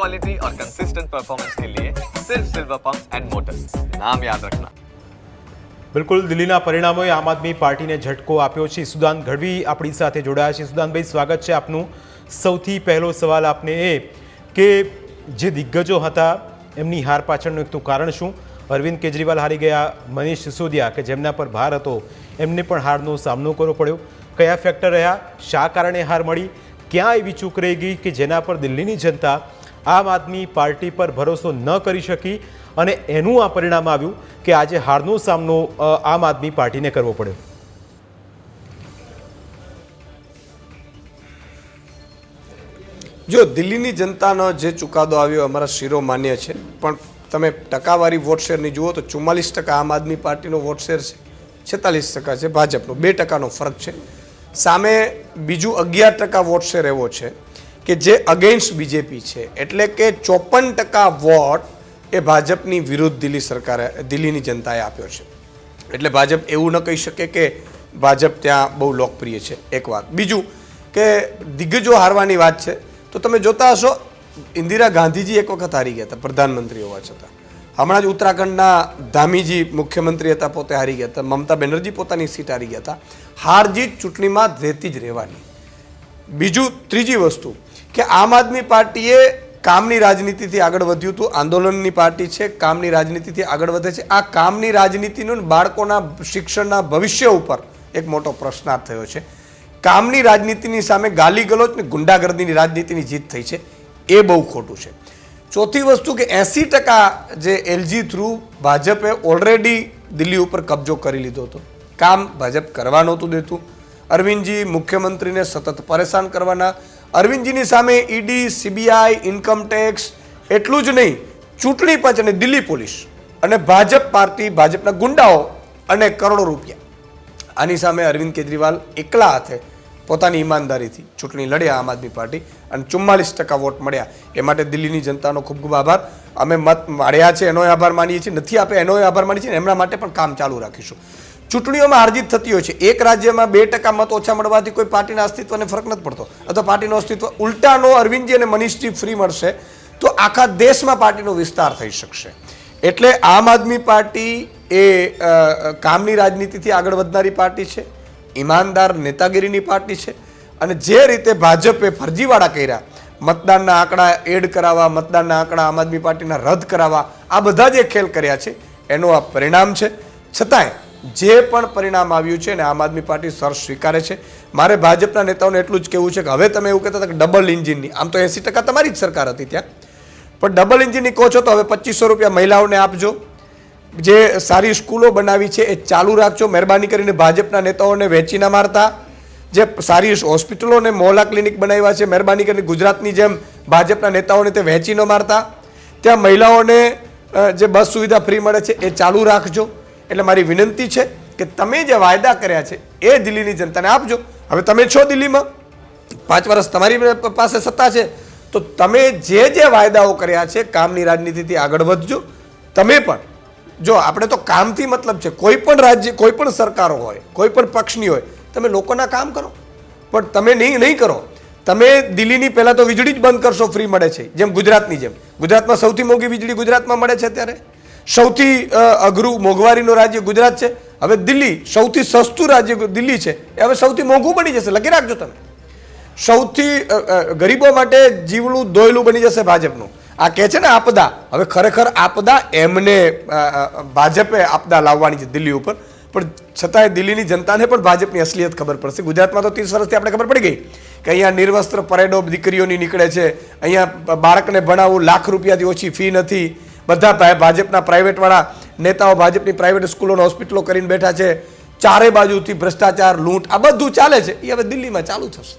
Quality और consistent performance के लिए सिर्फ सिल्वर पंप्स एंड मोटर्स नाम याद रखना બિલકુલ દિલ્હીના પરિણામોએ આમ આદમી પાર્ટીને ઝટકો આપ્યો છે સુદાન ગઢવી આપણી સાથે જોડાયા છે સુદાનભાઈ સ્વાગત છે આપનું સૌથી પહેલો સવાલ આપને એ કે જે દિગ્ગજો હતા એમની હાર પાછળનું એક તો કારણ શું અરવિંદ કેજરીવાલ હારી ગયા મનીષ સિસોદિયા કે જેમના પર ભાર હતો એમને પણ હારનો સામનો કરવો પડ્યો કયા ફેક્ટર રહ્યા શા કારણે હાર મળી ક્યાં એવી ચૂક રહી ગઈ કે જેના પર દિલ્હીની જનતા આમ આદમી પાર્ટી પર ભરોસો ન કરી શકી અને એનું આ પરિણામ આવ્યું કે આજે હારનો સામનો આમ આદમી પાર્ટીને કરવો પડ્યો. જો દિલ્હીની જનતાનો જે ચુકાદો આવ્યો અમારા શિરો માન્ય છે, પણ તમે ટકાવારી વોટ શેરની જુઓ તો ચુમ્માલીસ ટકા આમ આદમી પાર્ટીનો વોટ શેર છે, છેતાલીસ ટકા છે ભાજપનો. બે ટકાનો ફરક છે. સામે બીજું અગિયાર ટકા વોટ શેર એવો છે કે જે અગેન્સ્ટ બીજેપી છે. એટલે કે ચોપન ટકા વોટ એ ભાજપની વિરુદ્ધ દિલ્હી સરકારે, દિલ્હીની જનતાએ આપ્યો છે. એટલે ભાજપ એવું ન કહી શકે કે ભાજપ ત્યાં બહુ લોકપ્રિય છે. એક વાત. બીજું કે દિગ્ગજો હારવાની વાત છે. તો તમે જોતા હશો, ઇન્દિરા ગાંધીજી એક વખત હારી ગયા હતા, પ્રધાનમંત્રી હોવા છતાં. હમણાં જ ઉત્તરાખંડના ધામીજી મુખ્યમંત્રી હતા, પોતે હારી ગયા હતા. મમતા બેનર્જી પોતાની સીટ હારી ગયા હતા. હાર જીત ચૂંટણીમાં રહેતી જ રહેવાની. બીજું, ત્રીજી વસ્તુ. કે આમ આદમી પાર્ટીએ કામની રાજનીતિથી આગળ વધ્યું હતું. આંદોલનની પાર્ટી છે, કામની રાજનીતિથી આગળ વધે છે. આ કામની રાજનીતિનું બાળકોના શિક્ષણના ભવિષ્ય ઉપર એક મોટો પ્રશ્નાર્થ થયો છે. કામની રાજનીતિની સામે ગાલી ગલોચ ને ગુંડાગર્દીની રાજનીતિની જીત થઈ છે. એ બહુ ખોટું છે. ચોથી વસ્તુ કે એંસી ટકા જે એલજી થ્રુ ભાજપે ઓલરેડી દિલ્હી ઉપર કબજો કરી લીધો હતો. કામ ભાજપ કરવા નહોતું દેતું. અરવિંદજી મુખ્યમંત્રીને સતત પરેશાન કરવાના અરવિંદજીની સામે ઈડી, સીબીઆઈ, ઇન્કમ ટેક્સ, એટલું જ નહીં, ચૂંટણી પંચ અને દિલ્હી પોલીસ અને ભાજપ પાર્ટી, ભાજપના ગુંડાઓ અને કરોડો રૂપિયા. આની સામે અરવિંદ કેજરીવાલ એકલા હાથે પોતાની ઈમાનદારીથી ચૂંટણી લડ્યા આમ આદમી પાર્ટી અને ચુમ્માલીસ ટકા વોટ મળ્યા. એ માટે દિલ્હીની જનતાનો ખૂબ ખૂબ આભાર. અમે મત માળ્યા છે એનોય આભાર માનીએ છીએ. નથી આપે એનોય આભાર માનીએ છીએ એમના માટે પણ કામ ચાલુ રાખીશું. ચૂંટણીઓમાં હારજીત થતી હોય છે. એક રાજ્યમાં બે ટકા મત ઓછા મળવાથી કોઈ પાર્ટીના અસ્તિત્વને ફરક નથી પડતો. અથવા પાર્ટીનું અસ્તિત્વ ઉલટાનો અરવિંદજી અને મનીષજી ફ્રી મળશે, તો આખા દેશમાં પાર્ટીનો વિસ્તાર થઈ શકશે. એટલે આમ આદમી પાર્ટી એ કામની રાજનીતિથી આગળ વધનારી પાર્ટી છે, ઈમાનદાર નેતાગીરીની પાર્ટી છે અને જે રીતે ભાજપે ફરજીવાળા કર્યા, મતદાનના આંકડા એડ કરાવવા, મતદાનના આંકડા આમ આદમી પાર્ટીના રદ કરાવવા, આ બધા જે ખેલ કર્યા છે, એનું આ પરિણામ છે. છતાંય જે પણ પરિણામ આવ્યું છે ને આમ આદમી પાર્ટી સર સ્વીકારે છે. મારે ભાજપના નેતાઓને એટલું જ કહેવું છે કે હવે તમે એવું કહેતા હતા કે ડબલ ઇન્જિનની આમ તો એંસી ટકા તમારી જ સરકાર હતી ત્યાં. પણ ડબલ એન્જિનની કહો છો તો હવે પચીસો રૂપિયા મહિલાઓને આપજો. જે સારી સ્કૂલો બનાવી છે એ ચાલુ રાખજો. મહેરબાની કરીને ભાજપના નેતાઓને વેચી ના મારતા. જે સારી હોસ્પિટલો અને મોહલ્લા ક્લિનિક બનાવ્યા છે, મહેરબાની કરીને ગુજરાતની જેમ ભાજપના નેતાઓને તે વેચી ન મારતા. ત્યાં મહિલાઓને જે બસ સુવિધા ફ્રી મળે છે એ ચાલુ રાખજો. એટલે મારી વિનંતી છે કે તમે જે વાયદા કર્યા છે એ દિલ્હીની જનતાને આપજો. હવે તમે છો દિલ્હીમાં, પાંચ વર્ષ તમારી પાસે સત્તા છે, તો તમે જે જે વાયદાઓ કર્યા છે કામની રાજનીતિથી આગળ વધજો. તમે પણ, જો આપણે તો કામથી મતલબ છે, કોઈ પણ રાજ્ય, કોઈ પણ સરકારો હોય, કોઈ પણ પક્ષની હોય, તમે લોકોના કામ કરો. પણ તમે નહીં નહીં કરો. તમે દિલ્હીની પહેલાં તો વીજળી જ બંધ કરશો, ફ્રી મળે છે, જેમ ગુજરાતની જેમ. ગુજરાતમાં સૌથી મોંઘી વીજળી ગુજરાતમાં મળે છે અત્યારે. સૌથી અઘરું મોંઘવારીનું રાજ્ય ગુજરાત છે. હવે દિલ્હી સૌથી સસ્તું રાજ્ય દિલ્હી છે. એ હવે સૌથી મોંઘું બની જશે. લખી રાખજો તમે. સૌથી ગરીબો માટે જીવડું દોયલું બની જશે ભાજપનું. આ કહે છે ને આપદા? હવે ખરેખર આપદા એમને ભાજપે આપદા લાવવાની છે દિલ્હી ઉપર. પણ છતાંય દિલ્હીની જનતાને પણ ભાજપની અસલિયત ખબર પડશે. ગુજરાતમાં તો ત્રીસ વર્ષથી આપણે ખબર પડી ગઈ કે અહીંયા નિર્વસ્ત્ર પરેડો દીકરીઓની નીકળે છે. અહીંયા બાળકને ભણાવવું લાખ રૂપિયાથી ઓછી ફી નથી. બધા ભાજપના પ્રાઇવેટવાળા નેતાઓ ભાજપની પ્રાઇવેટ સ્કૂલોને હોસ્પિટલો કરીને બેઠા છે. ચારે બાજુથી ભ્રષ્ટાચાર, લૂંટ, આ બધું ચાલે છે. એ હવે દિલ્હીમાં ચાલુ થશે.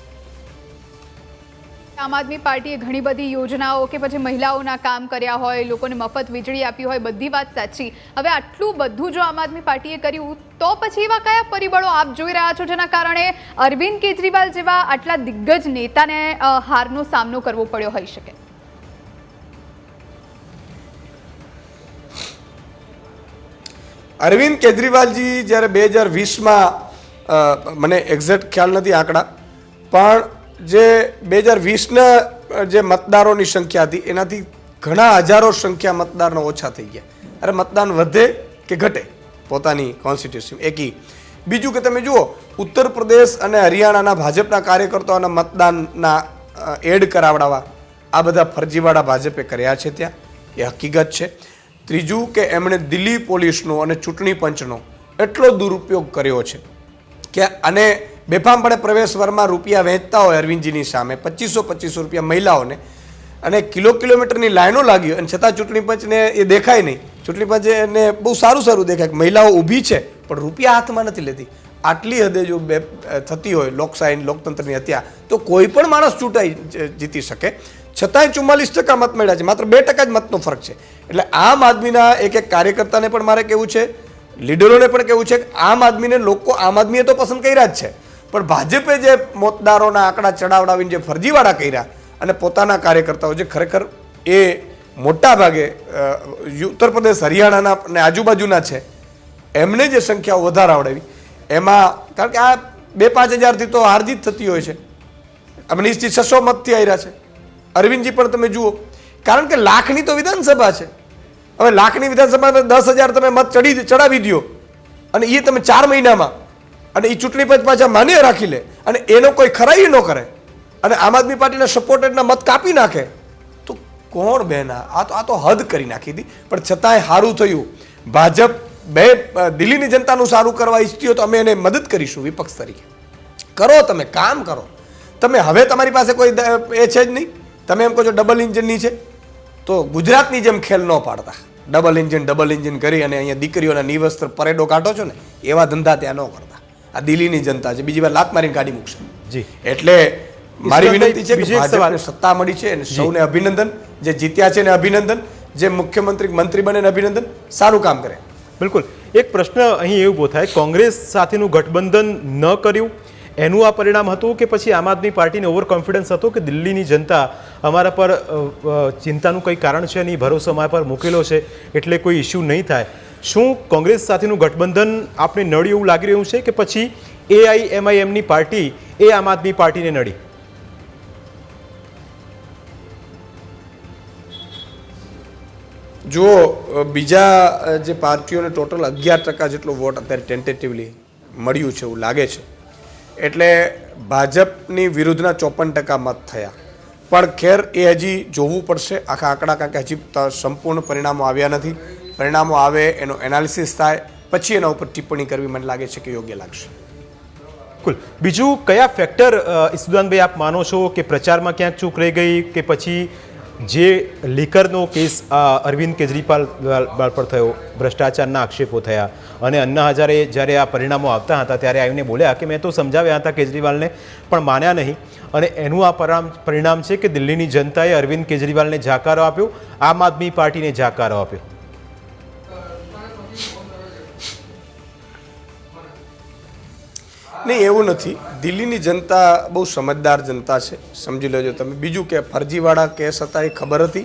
આમ આદમી પાર્ટીએ ઘણી બધી યોજનાઓ કે પછી મહિલાઓના કામ કર્યા હોય, લોકોને મફત વીજળી આપી હોય, બધી વાત સાચી. હવે આટલું બધું જો આમ આદમી પાર્ટીએ કર્યું, તો પછી એવા કયા પરિબળો આપ જોઈ રહ્યા છો જેના કારણે અરવિંદ કેજરીવાલ જેવા આટલા દિગ્ગજ નેતાને હારનો સામનો કરવો પડ્યો હોઈ શકે? અરવિંદ કેજરીવાલજી જ્યારે બે હજાર વીસમાં મને એક્ઝેક્ટ ખ્યાલ નથી આંકડા, પણ જે બે હજાર વીસના જે મતદારોની સંખ્યા હતી, એનાથી ઘણા હજારો સંખ્યા મતદારનો ઓછા થઈ ગયા. અરે મતદાન વધે કે ઘટે? પોતાની કોન્સ્ટિટ્યુશન એકી. બીજું કે તમે જુઓ, ઉત્તર પ્રદેશ અને હરિયાણાના ભાજપના કાર્યકર્તાઓના મતદાનના એડ કરાવડાવવા, આ બધા ફરજીવાળા ભાજપે કર્યા છે ત્યાં. એ હકીકત છે. ત્રીજું કે એમણે દિલ્હી પોલીસનો અને ચૂંટણી પંચનો એટલો દુરુપયોગ કર્યો છે કે અને બેફામપણે પ્રવેશવરમાં રૂપિયા વહેંચતા હોય અરવિંદજીની સામે, પચીસો પચીસો રૂપિયા મહિલાઓને. અને કિલો કિલોમીટરની લાઈનો લાગી અને છતાં ચૂંટણી પંચને એ દેખાય નહીં. ચૂંટણી એને બહુ સારું સારું દેખાય કે મહિલાઓ ઊભી છે, પણ રૂપિયા હાથમાં નથી લેતી. આટલી હદે જો બે થતી હોય લોકશાહી લોકતંત્રની હત્યા, તો કોઈ પણ માણસ ચૂંટાઈ જીતી શકે. છતાંય ચુમ્માલીસ ટકા મત મળ્યા છે. માત્ર બે ટકા જ મતનો ફરક છે. એટલે આમ આદમીના એક એક કાર્યકર્તાને પણ મારે કહેવું છે, લીડરોને પણ કહેવું છે કે આમ આદમીને લોકો આમ આદમીએ તો પસંદ કર્યા જ છે. પણ ભાજપે જે મતદારોના આંકડા ચડાવડાવીને જે ફરજીવાળા કર્યા અને પોતાના કાર્યકર્તાઓ જે ખરેખર એ મોટા ભાગે ઉત્તર પ્રદેશ, હરિયાણાના અને આજુબાજુના છે, એમને જે સંખ્યાઓ વધારાવડાવી એમાં કારણ કે આ બે પાંચ હજારથી તો હારજીત થતી હોય છે. અમનીશજી છસો મતથી આવ્યા છે. અરવિંદજી પણ તમે જુઓ. કારણ કે લાખની તો વિધાનસભા છે. હવે લાખની વિધાનસભામાં દસ હજાર તમે મત ચડી ચડાવી દો અને એ તમે ચાર મહિનામાં અને એ ચૂંટણી પંચ પાછા માન્ય રાખી લે. અને એનો કોઈ ખરાઈ ન કરે. અને આમ આદમી પાર્ટીના સપોર્ટેડના મત કાપી નાખે. તો કોણ બેના? આ તો આ તો હદ કરી નાખી હતી પણ છતાંય સારું થયું. ભાજપ બે દિલ્હીની જનતાનું સારું કરવા ઈચ્છતી હોય તો અમે એને મદદ કરીશું વિપક્ષ તરીકે. કરો તમે, કામ કરો. તમે હવે તમારી પાસે કોઈ એ છે જ નહીં. તમે એમ કહો છો ડબલ ઇન્જિનની છે? તો ગુજરાતની જેમ ખેલ ન પાડતા. ડબલ ઇન્જિન ડબલ ઇન્જિન કરી અને અહીંયા દીકરીઓના નિવસ્ત્ર પરેડો કાઢો છો ને એવા ધંધા ત્યાં ન કરતા. આ દિલ્હીની જનતા છે. બીજી વાર લાત મારીને કાઢી મૂકશે. જી. એટલે મારી વિનંતી છે કે ભાજપને સત્તા મળી છે અને સૌને અભિનંદન. જે જીત્યા છે ને અભિનંદન. જે મુખ્યમંત્રી મંત્રી બને અભિનંદન. સારું કામ કરે. બિલકુલ. એક પ્રશ્ન અહીં એવું ઊભો થાય. કોંગ્રેસ સાથેનું ગઠબંધન ન કર્યું. એનું આ પરિણામ હતું કે પછી આમ આદમી પાર્ટીને ઓવર કોન્ફિડન્સ હતો કે દિલ્હીની જનતા અમારા પર ચિંતાનું કંઈ કારણ છે નહીં, ભરોસો અમારા પર મૂકેલો છે, એટલે કોઈ ઇસ્યુ નહીં થાય. શું કોંગ્રેસ સાથેનું ગઠબંધન આપણે નડ્યું એવું લાગી રહ્યું છે કે પછી એઆઈએમઆઈએમની પાર્ટી એ આમ આદમી પાર્ટીને નડી? જો બીજા જે પાર્ટીઓને ટોટલ અગિયાર ટકા જેટલો વોટ અત્યારે ટેન્ટેટિવલી મળ્યું છે એવું લાગે છે. એટલે ભાજપની વિરુદ્ધના ચોપન ટકા મત થયા. પણ ખેર એ હજી જોવું પડશે. આખા આંકડા કારણ કે હજી સંપૂર્ણ પરિણામો આવ્યા નથી. પરિણામો આવે, એનો એનાલિસિસ થાય, પછી એના ઉપર ટિપ્પણી કરવી મને લાગે છે કે યોગ્ય લાગશે. બિલકુલ બીજું, કયા ફેક્ટર ઈસુદાનભાઈ આપ માનો છો કે પ્રચારમાં ક્યાંક ચૂક રહી ગઈ કે પછી જે લીકરનો કેસ અરવિંદ કેજરીવાલ પર થયો, ભ્રષ્ટાચારના આક્ષેપો થયા અને અન્ના હજારે જ્યારે આ પરિણામો આવતા હતા ત્યારે આવીને બોલ્યા કે મેં તો સમજાવ્યા હતા કેજરીવાલને પણ માન્યા નહીં અને એનું આ પરિણામ છે કે દિલ્હીની જનતાએ અરવિંદ કેજરીવાલને જાકારો આપ્યો, આમ આદમી પાર્ટીને જાકારો આપ્યો. નહીં, એવું નથી. દિલ્હીની જનતા બહુ સમજદાર જનતા છે. સમજી લેજો તમે. બીજું કે ફરજીવાળા કેસ હતા એ ખબર હતી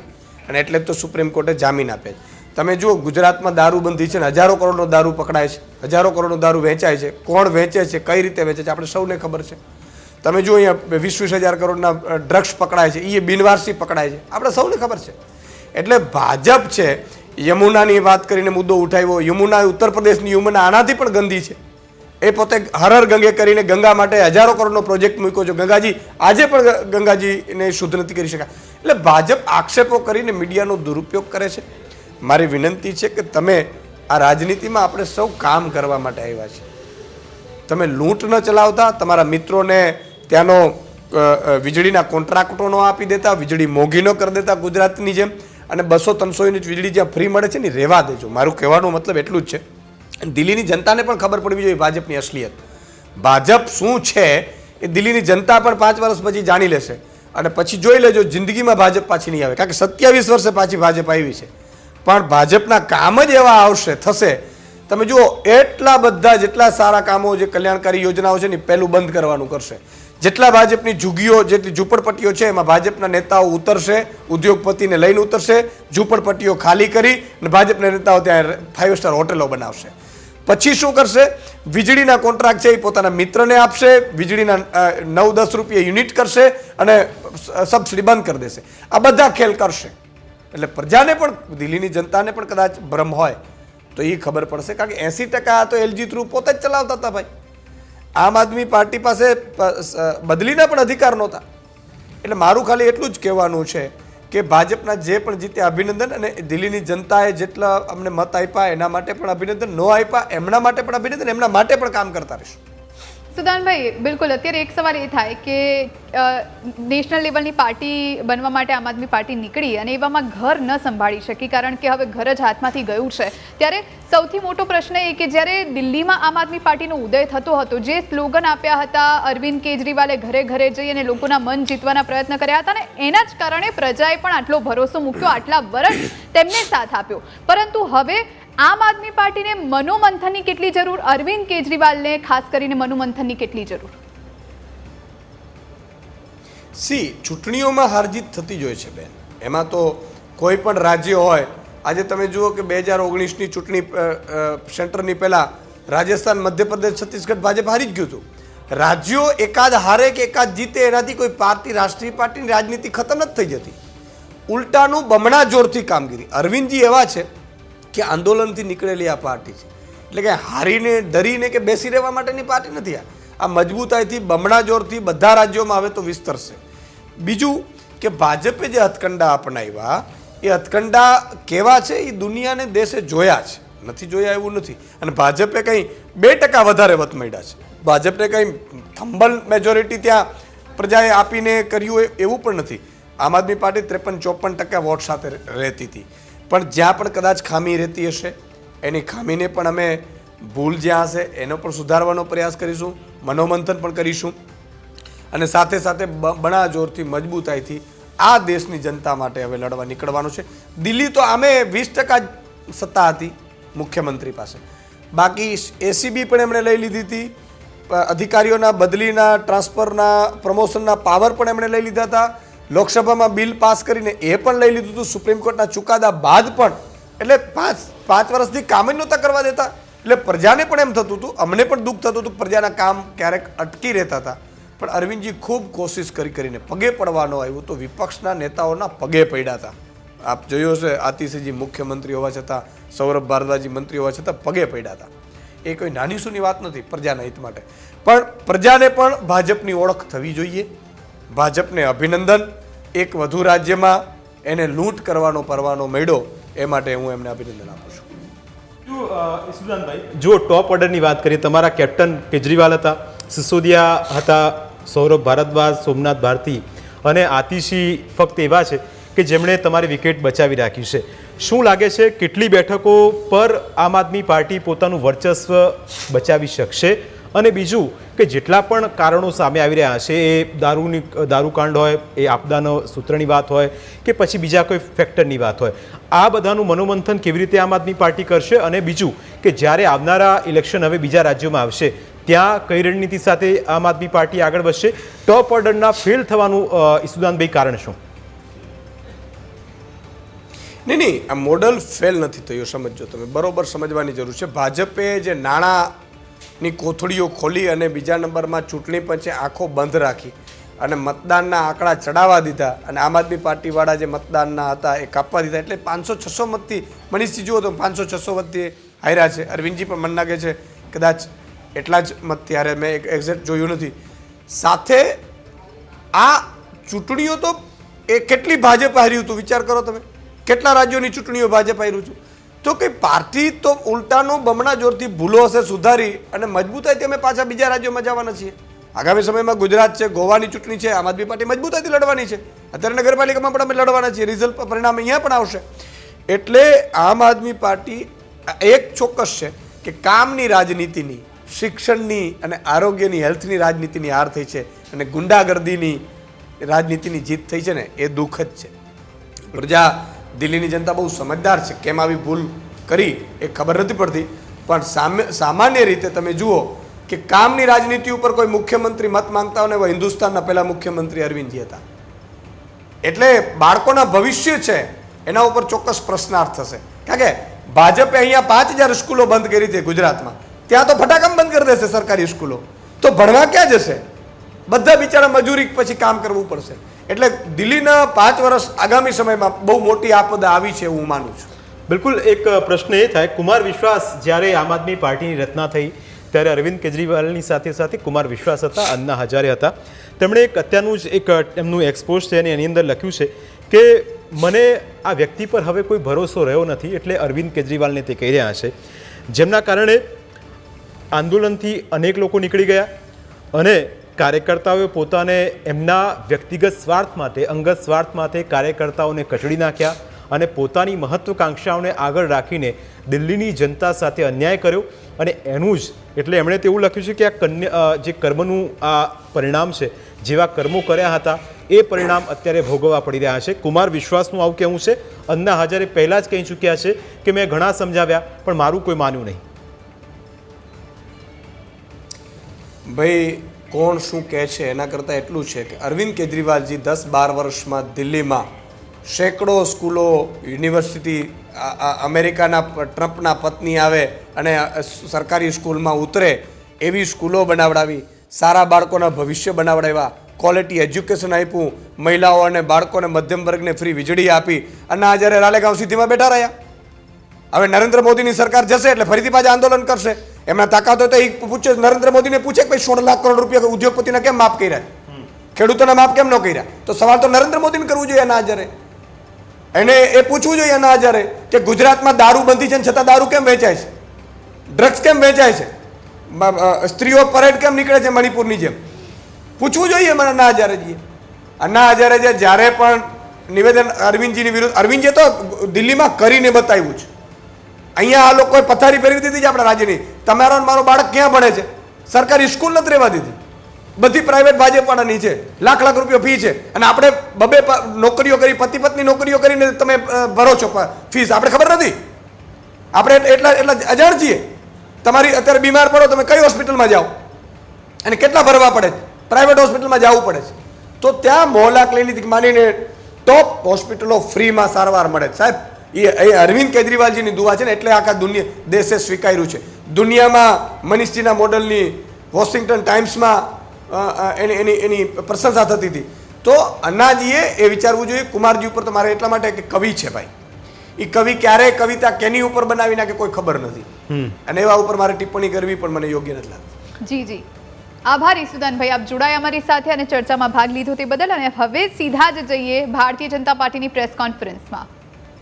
અને એટલે તો સુપ્રીમ કોર્ટે જામીન આપે છે. તમે જુઓ, ગુજરાતમાં દારૂબંધી છે ને હજારો કરોડનો દારૂ પકડાય છે. હજારો કરોડનો દારૂ વેચાય છે. કોણ વેચે છે? કઈ રીતે વેચે છે? આપણે સૌને ખબર છે. તમે જુઓ, અહીંયા વીસ વીસ હજાર કરોડના ડ્રગ્સ પકડાય છે. એ બિનવારસી પકડાય છે. આપણે સૌને ખબર છે. એટલે ભાજપ છે, યમુનાની વાત કરીને મુદ્દો ઉઠાવ્યો. યમુના ઉત્તર પ્રદેશની યમુના આનાથી પણ ગંદી છે. એ પોતે હરર ગંગે કરીને ગંગા માટે હજારો કરોડનો પ્રોજેક્ટ મૂક્યો છે. ગંગાજી, આજે પણ ગંગાજીને શુદ્ધ નથી કરી શકાય. એટલે ભાજપ આક્ષેપો કરીને મીડિયાનો દુરુપયોગ કરે છે. મારી વિનંતી છે કે તમે આ રાજનીતિમાં આપણે સૌ કામ કરવા માટે આવ્યા છે. તમે લૂંટ ન ચલાવતા, તમારા મિત્રોને ત્યાંનો વીજળીના કોન્ટ્રાક્ટો ન આપી દેતા, વીજળી મોંઘી ન કરી દેતા ગુજરાતની જેમ. અને બસો ત્રણસો યુનિટ વીજળી જ્યાં ફ્રી મળે છે ને રહેવા દેજો. મારું કહેવાનો મતલબ એટલું જ છે. દિલ્હીની જનતાને પણ ખબર પડવી જોઈએ ભાજપની અસલિયત. ભાજપ શું છે એ દિલ્હીની જનતા પણ પાંચ વર્ષ પછી જાણી લેશે અને પછી જોઈ લેજો, જિંદગીમાં ભાજપ પાછી નહીં આવે. કારણ કે સત્યાવીસ વર્ષે પાછી ભાજપ આવી છે. પણ ભાજપના કામ જ એવા આવશે, થશે. તમે જુઓ, એટલા બધા જેટલા સારા કામો જે કલ્યાણકારી યોજનાઓ છે ને પહેલું બંધ કરવાનું કરશે. જેટલા ભાજપની જુગીઓ, જેટલી ઝૂંપડપટ્ટીઓ છે, એમાં ભાજપના નેતાઓ ઉતરશે, ઉદ્યોગપતિને લઈને ઉતરશે, ઝૂંપડપટ્ટીઓ ખાલી કરી અને ભાજપના નેતાઓ ત્યાં ફાઇવ સ્ટાર હોટલો બનાવશે. પછી શું કરશે? વીજળીના કોન્ટ્રાક્ટ છે એ પોતાના મિત્રને આપશે, વીજળીના નવ દસ રૂપિયા યુનિટ કરશે અને સબસિડી બંધ કરી દેશે. આ બધા ખેલ કરશે. એટલે પ્રજાને પણ, દિલ્હીની જનતાને પણ કદાચ ભ્રમ હોય, તો એ ખબર પડશે. કારણ કે એંસી ટકા તો એલજી થ્રુ પોતે જ ચલાવતા હતા ભાઈ. આમ આદમી પાર્ટી પાસે બદલીના પણ અધિકાર નહોતા. એટલે મારું ખાલી એટલું જ કહેવાનું છે કે ભાજપના જે પણ જીતે અભિનંદન અને દિલ્હીની જનતાએ જેટલા અમને મત આપ્યા એના માટે પણ અભિનંદન, ન આપ્યા, એમના માટે પણ અભિનંદન, એમના માટે પણ કામ કરતા રહીશું. સુદાનભાઈ, બિલકુલ. અત્યારે એક સવાલ એ થાય કે નેશનલ લેવલની પાર્ટી બનવા માટે આમ આદમી પાર્ટી નીકળી અને એવામાં ઘર ન સંભાળી શકી, કારણ કે હવે ઘર જ હાથમાંથી ગયું છે. ત્યારે સૌથી મોટો પ્રશ્ન એ કે જ્યારે દિલ્હીમાં આમ આદમી પાર્ટીનો ઉદય થતો હતો, જે સ્લોગન આપ્યા હતા અરવિંદ કેજરીવાલે ઘરે ઘરે જઈ અને લોકોના મન જીતવાના પ્રયત્ન કર્યા હતા અને એના જ કારણે પ્રજાએ પણ આટલો ભરોસો મૂક્યો, આટલા વર્ષ તેમને સાથ આપ્યો. પરંતુ હવે આમ આદમી પાર્ટીને મનોમંથનની કેટલી જરૂર? અરવિંદ કેજરીવાલને ખાસ કરીને મનોમંથનની કેટલી જરૂર? સી, ચૂંટણીઓમાં હારજીત થતી જ હોય છે બેન. એમાં તો કોઈ પણ રાજ્ય હોય, આજે તમે જુઓ કે બે હજાર ઓગણીસની ચૂંટણી સેન્ટરની પહેલાં રાજસ્થાન, મધ્યપ્રદેશ, છત્તીસગઢ, ભાજપ હારી જ ગયું હતું. રાજ્યો એકાદ હારે કે એકાદ જીતે એનાથી કોઈ પાર્ટી, રાષ્ટ્રીય પાર્ટીની રાજનીતિ ખતમ નથી થઈ જતી. ઉલટાનું બમણા જોરથી કામગીરી. અરવિંદજી એવા છે કે આંદોલનથી નીકળેલી આ પાર્ટી છે. એટલે કે હારીને, ડરીને કે બેસી રહેવા માટેની પાર્ટી નથી આ. આ મજબૂતાઈથી, બમણા જોરથી બધા રાજ્યોમાં હવે તો વિસ્તરશે. બીજું કે ભાજપે જે હથકંડા અપનાવ્યા, એ હથકંડા કેવા છે? એ દુનિયાને, દેશે જોયા છે. નથી જોયા એવું નથી. અને ભાજપે કંઈ બે ટકા વધારે વત મળ્યા છે. ભાજપને કંઈ થંબલ મેજોરિટી ત્યાં પ્રજાએ આપીને કર્યું એવું પણ નથી. આમ આદમી પાર્ટી ત્રેપન ચોપન ટકા વોટ સાથે રહેતી હતી. પણ જ્યાં પણ કદાચ ખામી રહેતી હશે, એની ખામીને પણ અમે ભૂલ જ્યાં હશે, એનો પણ સુધારવાનો પ્રયાસ કરીશું, મનોમંથન પણ કરીશું. અને સાથે સાથે બણા જોરથી મજબૂતાઈથી આ દેશની જનતા માટે હવે લડવા નીકળવાનું છે. દિલ્હી તો આમે વીસ ટકા સત્તા હતી મુખ્યમંત્રી પાસે. બાકી એસીબી પણ એમણે લઈ લીધી હતી. અધિકારીઓના બદલીના, ટ્રાન્સફરના, પ્રમોશનના પાવર પણ એમણે લઈ લીધા હતા. લોકસભામાં બિલ પાસ કરીને એ પણ લઈ લીધું હતું. સુપ્રીમ કોર્ટના ચુકાદા બાદ પણ. એટલે પાંચ પાંચ વર્ષથી કામ જ નહોતા કરવા દેતા. એટલે પ્રજાને પણ એમ થતું હતું. અમને પણ દુઃખ થતું હતું પ્રજાના કામ ક્યારેક અટકી રહેતા હતા. પણ અરવિંદજી ખૂબ કોશિશ કરી કરીને પગે પડવાનો આવ્યું તો વિપક્ષના નેતાઓના પગે પડ્યા હતા. આપ જોયો હશે આતિશજી મુખ્યમંત્રી હોવા છતાં, સૌરભ ભારદ્વાજી મંત્રી હોવા છતાં પગે પડ્યા હતા. એ કોઈ નાની સૂની વાત નથી પ્રજાના હિત માટે. પણ પ્રજાને પણ ભાજપની ઓળખ થવી જોઈએ. ભાજપને અભિનંદન. એક વધુ રાજ્યમાં એને લૂંટ કરવાનો પરવાનો મળ્યો એ માટે હું એમને અભિનંદન આપું છું. જો ટોપ ઓર્ડરની વાત કરીએ, તમારા કેપ્ટન કેજરીવાલ હતા, સિસોદિયા હતા, સૌરભ ભારદ્વાજ, સોમનાથ ભારતી અને આતિશી ફક્ત એવા છે કે જેમણે તમારી વિકેટ બચાવી રાખી છે. શું લાગે છે કેટલી બેઠકો પર આમ આદમી પાર્ટી પોતાનું વર્ચસ્વ બચાવી શકશે? અને બીજું કે જેટલા પણ કારણો સામે આવી રહ્યા છે, એ દારૂની દારૂકાંડ હોય, એ આપદાનો સૂત્રની વાત હોય, કે પછી બીજા કોઈ ફેક્ટરની વાત હોય. આ બધાનું મનોમંથન કેવી રીતે આમ આદમી પાર્ટી કરશે અને બીજું કે જ્યારે આવનારા ઇલેક્શન હવે બીજા રાજ્યોમાં આવશે, ત્યાં કઈ રણનીતિ સાથે આમ આદમી પાર્ટી આગળ વધશે? ટોપ ઓર્ડરના ફેલ થવાનું ઈસુદાનભાઈ કારણ શું? નહીં નહીં, આ મોડલ ફેલ નથી થયું, સમજજો તમે. બરોબર સમજવાની જરૂર છે. ભાજપે જે નાણાંની કોથળીઓ ખોલી અને બીજા નંબરમાં ચૂંટણી પંચે આંખો બંધ રાખી અને મતદાનના આંકડા ચડાવવા દીધા. અને આમ આદમી પાર્ટીવાળા જે મતદાનના હતા એ કાપવા દીધા. એટલે પાંચસો છસો મતથી, મનીષજી, જુઓ તો પાંચસો છસો મતથી હાર્યા છે. અરવિંદજી પણ મન લાગે છે. કદાચ એટલા જ મતથી હારે મેં એક્ઝેક્ટ જોયું નથી. સાથે આ ચૂંટણીઓ તો એ કેટલી ભાજપ હાર્યું હતું? વિચાર કરો તમે. કેટલા રાજ્યોની ચૂંટણીઓ ભાજપ હાર્યું છું તો કે પાર્ટી તો ઉલટાનું બમણા જોરથી ભૂલો હશે સુધારી અને મજબૂતાઈથી અમે પાછા બીજા રાજ્યોમાં જવાના છીએ. આગામી સમયમાં ગુજરાત છે, ગોવાની ચૂંટણી છે, આમ આદમી પાર્ટી મજબૂતાઈથી લડવાની છે. અત્યારે નગરપાલિકામાં પણ અમે લડવાના છીએ, રિઝલ્ટ પરિણામ અહીંયા પણ આવશે. એટલે આમ આદમી પાર્ટી એક ચોક્કસ છે કે કામની રાજનીતિની, શિક્ષણની અને આરોગ્યની, હેલ્થની રાજનીતિની હાર થઈ છે અને ગુંડાગર્દીની રાજનીતિની જીત થઈ છે ને, એ દુઃખદ છે. પ્રજા દિલ્હીની જનતા બહુ સમજદાર છે. કેમ આવી ભૂલ કરી એ ખબર નથી પડતી. પણ સામે, સામાન્ય રીતે તમે જુઓ કે કામની રાજનીતિ ઉપર કોઈ મુખ્યમંત્રી મત માંગતા હોય ને હિન્દુસ્તાનના પહેલાં મુખ્યમંત્રી અરવિંદજી હતા. એટલે બાળકોના ભવિષ્ય છે એના ઉપર ચોક્કસ પ્રશ્નાર્થ થશે. કારણ કે ભાજપે અહીંયા પાંચ હજાર સ્કૂલો બંધ કરી છે ગુજરાતમાં. ત્યાં તો ફટાકમ બંધ કરી દેશે સરકારી સ્કૂલો. તો ભણવા ક્યાં જશે? બધા બિચારા મજૂરી પછી કામ કરવું પડશે. એટલે દિલ્હીના પાંચ વર્ષ આગામી સમયમાં બહુ મોટી આપદા આવી છે એવું માનું છું. બિલકુલ, એક પ્રશ્ન એ થાય, કુમાર વિશ્વાસ જ્યારે આમ આદમી પાર્ટીની રચના થઈ, ત્યારે અરવિંદ કેજરીવાલની સાથે સાથે કુમાર વિશ્વાસ હતા, અન્ના હજારે હતા. તેમણે એક અત્યારનું જ એક, એમનું એક્સપોઝ છે અને એની અંદર લખ્યું છે કે મને આ વ્યક્તિ પર હવે કોઈ ભરોસો રહ્યો નથી એટલે અરવિંદ કેજરીવાલને તે કહી રહ્યા છે. જેમના કારણે આંદોલનથી અનેક લોકો નીકળી ગયા અને કાર્યકર્તાઓએ પોતાને એમના વ્યક્તિગત સ્વાર્થ માટે, અંગત સ્વાર્થ માટે કાર્યકર્તાઓને કચડી નાખ્યા અને પોતાની મહત્વકાંક્ષાઓને આગળ રાખીને દિલ્હીની જનતા સાથે અન્યાય કર્યો. અને એનું જ, એટલે એમણે તેવું લખ્યું છે કે આ કન્યા જે કર્મનું આ પરિણામ છે, જેવા કર્મો કર્યા હતા, એ પરિણામ અત્યારે ભોગવવા પડી રહ્યા છે. કુમાર વિશ્વાસનું આવું કહેવું છે. અન્ના હજારે પહેલાં જ કહી ચૂક્યા છે કે મેં ઘણા સમજાવ્યા, પણ મારું કોઈ માન્યું નહીં. ભાઈ કોણ શું કહે છે એના કરતાં એટલું છે કે અરવિંદ કેજરીવાલજી દસ બાર વર્ષમાં દિલ્હીમાં સેંકડો સ્કૂલો, યુનિવર્સિટી અમેરિકાના ટ્રમ્પના પત્ની આવે અને સરકારી સ્કૂલમાં ઉતરે, એવી સ્કૂલો બનાવડાવી, સારા બાળકોના ભવિષ્ય બનાવડાવ્યા ક્વોલિટી એજ્યુકેશન આપ્યું, મહિલાઓ અને બાળકોને મધ્યમ વર્ગને ફ્રી વીજળી આપી અને આ જ્યારે રાલેગાંવ સિટીમાં બેઠા રહ્યા. હવે નરેન્દ્ર મોદીની સરકાર જશે એટલે ફરીથી પાછા આંદોલન કરશે. એમના તાકાત હોય તો એ પૂછે નરેન્દ્ર મોદીને પૂછે કે ભાઈ સોળ લાખ કરોડ રૂપિયા ઉદ્યોગપતિના કેમ માફ કર્યા ખેડૂતોના માફ કેમ ન કર્યા? તો સવાલ તો નરેન્દ્ર મોદીને કરવું જોઈએ એના આધારે. એને એ પૂછવું જોઈએ એના આધારે કે ગુજરાતમાં દારૂ બંધી છે ને છતાં દારૂ કેમ વેચાય છે? ડ્રગ્સ કેમ વેચાય છે? સ્ત્રીઓ પરેડ કેમ નીકળે છે મણિપુરની જેમ? પૂછવું જોઈએ મને ના હજારેજીએ ના હજારે જે જ્યારે પણ નિવેદન અરવિંદજીની વિરુદ્ધ અરવિંદજીએ તો દિલ્હીમાં કરીને બતાવ્યું છે. અહીંયા આ લોકોએ પથારી ફેરવી દીધી છે આપણા રાજ્યની. તમારો મારો બાળક ક્યાં ભણે છે? સરકારી સ્કૂલ નથી રહેવા દીધી. બધી પ્રાઇવેટ ભાજપવાળાની છે. લાખ લાખ રૂપિયા ફી છે. અને આપણે બબે નોકરીઓ કરી, પતિ પત્ની નોકરીઓ કરીને તમે ભરો છો ફીસ આપણે ખબર નથી. આપણે એટલા એટલા અજાણ છીએ. તમારી અત્યારે બીમાર પડો, તમે કઈ હોસ્પિટલમાં જાઓ? અને કેટલા ભરવા પડે પ્રાઇવેટ હોસ્પિટલમાં જવું પડે છે. તો ત્યાં મોહલા ક્લિનિક માનીને ટોપ હોસ્પિટલો ફ્રીમાં સારવાર મળે સાહેબ એ એ અરવિંદ કેજરીવાલજીની દુવા છે ને એટલે આખા દુનિયા દેશે સ્વીકાર્યું છે. દુનિયામાં મનીષજીના મોડલની વોશિંગ્ટન ટાઈમ્સમાં એની એની એની પ્રશંસા થતી હતી. તો અન્નાજીએ એ વિચારવું જોઈએ કુમારજી ઉપર તો મારે એટલા માટે કે કવિ છે ભાઈ. એ કવિ ક્યારે કવિતા કેની ઉપર બનાવી નાખે કોઈ ખબર નથી. અને એવા ઉપર મારે ટિપ્પણી કરવી પણ મને યોગ્ય નથી લાગતી. જી જી. આભાર ઈસુદાનભાઈ આપ જોડાયા અમારી સાથે અને ચર્ચામાં ભાગ લીધો તે બદલ અને હવે સીધા જ જઈએ ભારતીય જનતા પાર્ટીની પ્રેસ કોન્ફરન્સમાં.